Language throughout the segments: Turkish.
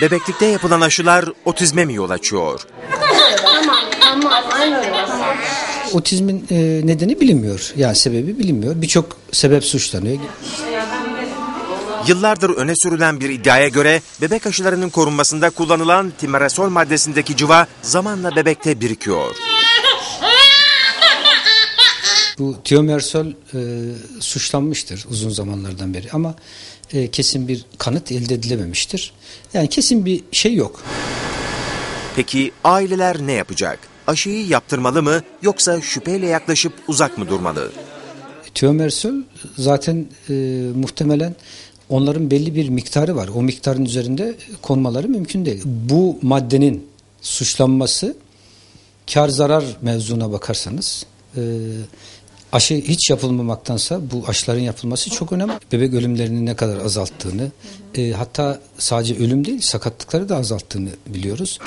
Bebeklikte yapılan aşılar otizme mi yol açıyor? Otizmin e, nedeni bilinmiyor. Yani sebebi bilinmiyor. Birçok sebep suçlanıyor. Yıllardır öne sürülen bir iddiaya göre bebek aşılarının korunmasında kullanılan timerasol maddesindeki cıva zamanla bebekte birikiyor. Bu tiomersol e, suçlanmıştır uzun zamanlardan beri ama e, kesin bir kanıt elde edilememiştir. Yani kesin bir şey yok. Peki aileler ne yapacak? Aşıyı yaptırmalı mı yoksa şüpheyle yaklaşıp uzak mı durmalı? Tiomersol zaten e, muhtemelen onların belli bir miktarı var. O miktarın üzerinde konmaları mümkün değil. Bu maddenin suçlanması kar zarar mevzuna bakarsanız e, aşı hiç yapılmamaktansa bu aşıların yapılması çok önemli. Bebek ölümlerini ne kadar azalttığını e, hatta sadece ölüm değil sakatlıkları da azalttığını biliyoruz.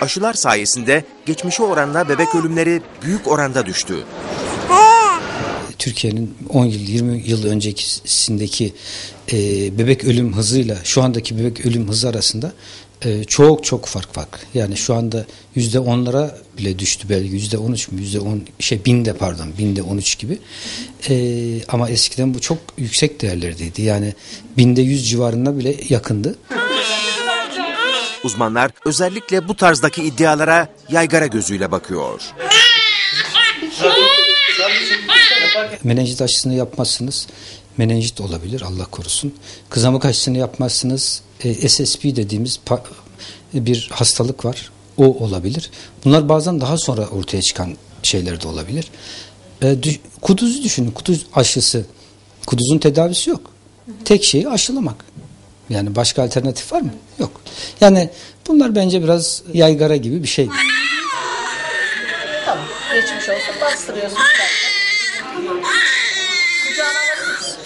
Aşılar sayesinde geçmişe oranla bebek ölümleri büyük oranda düştü. Türkiye'nin 10 yıl 20 yıl öncekisindeki e, bebek ölüm hızıyla şu andaki bebek ölüm hızı arasında e, çok çok fark var. Yani şu anda yüzde onlara bile düştü belki yüzde on üç mü yüzde on şey binde pardon binde on üç gibi. E, ama eskiden bu çok yüksek değerlerdeydi. Yani binde yüz civarında bile yakındı. Uzmanlar özellikle bu tarzdaki iddialara yaygara gözüyle bakıyor. Menenjit aşısını yapmazsınız. Menenjit olabilir Allah korusun. Kızamık aşısını yapmazsınız. E, SSP dediğimiz bir hastalık var. O olabilir. Bunlar bazen daha sonra ortaya çıkan şeyler de olabilir. E, dü- kuduzu düşünün. Kuduz aşısı. Kuduzun tedavisi yok. Tek şeyi aşılamak. Yani başka alternatif var mı? Yok. Yani bunlar bence biraz yaygara gibi bir şey. Tamam. Geçmiş olsun. Bastırıyorsun. Kucağına alabilir misin?